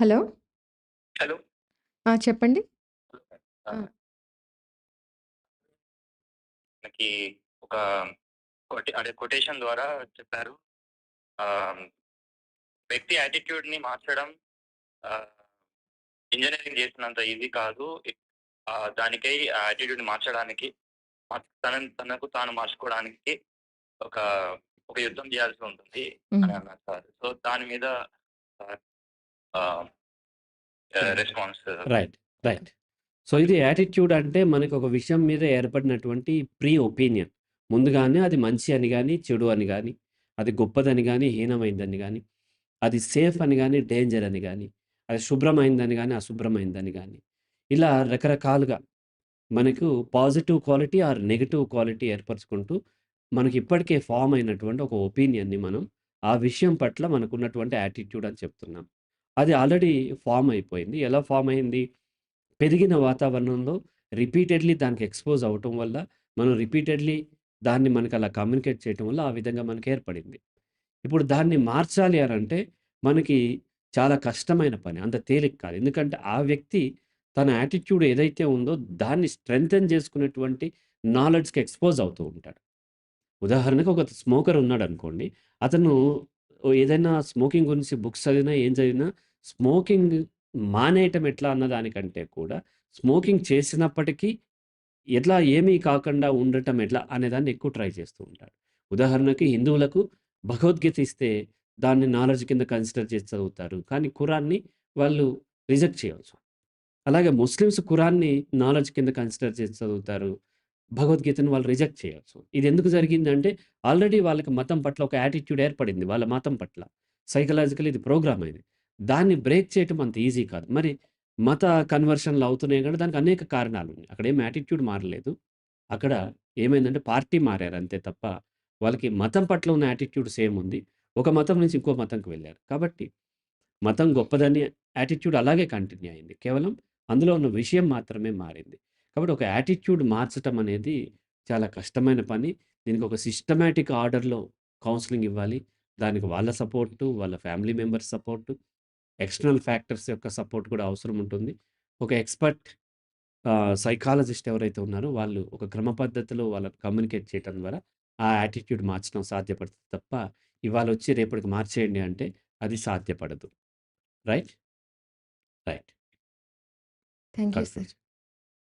Hello? Hello. ఆ! చెప్పండి. ఆ! ఆ! మనకి ఒక కొటె అదే కొటేషన్ ద్వారా చెప్పారు. ఆహ్, వ్యక్తి యాటిట్యూడ్‌ని మార్చడం ఆహ్, ఇంజినీరింగ్ చేసినంత ఈజీ కాదు. ఆహ్, దానికై ఆ యాటిట్యూడ్‌ని మార్చడానికి మ తనని తనకు తాను మార్చుకోవడానికి ఒక, ఒక యుద్ధం చేయాల్సి ఉంటుంది అని హ్మ్. అన్నారు సార్. సో, దాని మీద ah, response right. Right. So, ఇది యాటిట్యూడ్ అంటే మనకొక విషయం మీద ఏర్పడినటువంటి ప్రీ ఒపీనియన్. ముందుగానే అది మంచి అని గాని, చెడు అని గాని, అది గొప్పదని గాని, హీనమైందని గాని, అది సేఫ్ అని గాని, డేంజర్ అని గాని, అది శుభ్రమైందని గాని, అశుభ్రమైందని గాని, ఇలా రకరకాలుగా మనకు positive quality or negative quality ఏర్పరుచుకుంటూ, మనకి ఇప్పటికే ఫార్మ్ అయినటువంటి ఒక ఒపీనియన్‌ని మనం ఆ విషయం పట్ల మనకున్నటువంటి యాటిట్యూడ్ అని చెప్తున్నాం. అది ఆల్రెడీ ఫామ్ అయిపోయింది. ఎలా ఫామ్ అయింది? పెరిగిన వాతావరణంలో రిపీటెడ్‌లీ దానికి ఎక్స్‌పోజ్ అవ్వటం వల్ల, మనం రిపీటెడ్‌లీ దాన్ని మనకు అలా కమ్యూనికేట్ చేయటం వల్ల ఆ విధంగా మనకు ఏర్పడింది. ఇప్పుడు దాన్ని మార్చాలి అని అంటే మనకి చాలా కష్టమైన పని. అంత తేలిక కాదు. ఎందుకంటే ఆ వ్యక్తి తన యాటిట్యూడ్ ఏదైతే ఉందో దాన్ని స్ట్రెంథెన్ చేసుకునేటువంటి నాలెడ్జ్‌కి ఎక్స్‌పోజ్ అవుతూ ఉంటాడు. ఉదాహరణకు ఒక స్మోకర్ ఉన్నాడు అనుకోండి అతను ఏదైనా స్మోకింగ్ గురించి బుక్స్ చదివినా, ఏం చదివినా స్మోకింగ్ మానేయటం ఎట్లా అన్న దానికంటే కూడా స్మోకింగ్ చేసినప్పటికీ ఎట్లా ఏమీ కాకుండా ఉండటం ఎట్లా అనేదాన్ని ఎక్కువ ట్రై చేస్తూ ఉంటాడు. ఉదాహరణకి హిందువులకు భగవద్గీత ఇస్తే దాన్ని నాలెడ్జ్ కింద కన్సిడర్ చేసి చదువుతారు. కానీ ఖురాన్‌ని వాళ్ళు రిజెక్ట్ చేయవచ్చు. అలాగే ముస్లిమ్స్ ఖురాన్‌ని నాలెడ్జ్ కింద కన్సిడర్ చేసి చదువుతారు. భగవద్గీతను వాళ్ళు రిజెక్ట్ చేయవచ్చు ఇది ఎందుకు జరిగిందంటే ఆల్రెడీ వాళ్ళకి మతం పట్ల ఒక యాటిట్యూడ్ ఏర్పడింది. వాళ్ళ మతం పట్ల. సైకలాజికల్ ఇది ప్రోగ్రామ్ అయింది. దాన్ని బ్రేక్ చేయటం అంత ఈజీ కాదు. మరి మత కన్వర్షన్‌లు అవుతున్నాయి కానీ దానికి అనేక కారణాలు ఉన్నాయి అక్కడ ఏం యాటిట్యూడ్ మారలేదు. అక్కడ ఏమైందంటే పార్టీ మారారు అంతే తప్ప, వాళ్ళకి మతం పట్ల ఉన్న యాటిట్యూడ్ సేమ్ ఉంది. ఒక మతం నుంచి ఇంకో మతంకి వెళ్ళారు కాబట్టి మతం గొప్పదని యాటిట్యూడ్ అలాగే కంటిన్యూ అయింది. కేవలం అందులో ఉన్న విషయం మాత్రమే మారింది. కాబట్టి ఒక యాటిట్యూడ్ మార్చటం అనేది చాలా కష్టమైన పని. దీనికి ఒక సిస్టమాటిక్ ఆర్డర్‌లో కౌన్సిలింగ్ ఇవ్వాలి. దానికి వాళ్ళ సపోర్టు, వాళ్ళ family members support, external factors యొక్క సపోర్ట్ కూడా అవసరం ఉంటుంది. ఒక ఎక్స్‌పర్ట్ సైకాలజిస్ట్ ఎవరైతే ఉన్నారో వాళ్ళు ఒక క్రమ పద్ధతిలో వాళ్ళని కమ్యూనికేట్ చేయటం ద్వారా ఆ యాటిట్యూడ్ మార్చడం సాధ్యపడుతుంది తప్ప, ఇవాళొచ్చి రేపటికి మార్చేయండి అంటే అది సాధ్యపడదు. Right? Right. Thank you sir.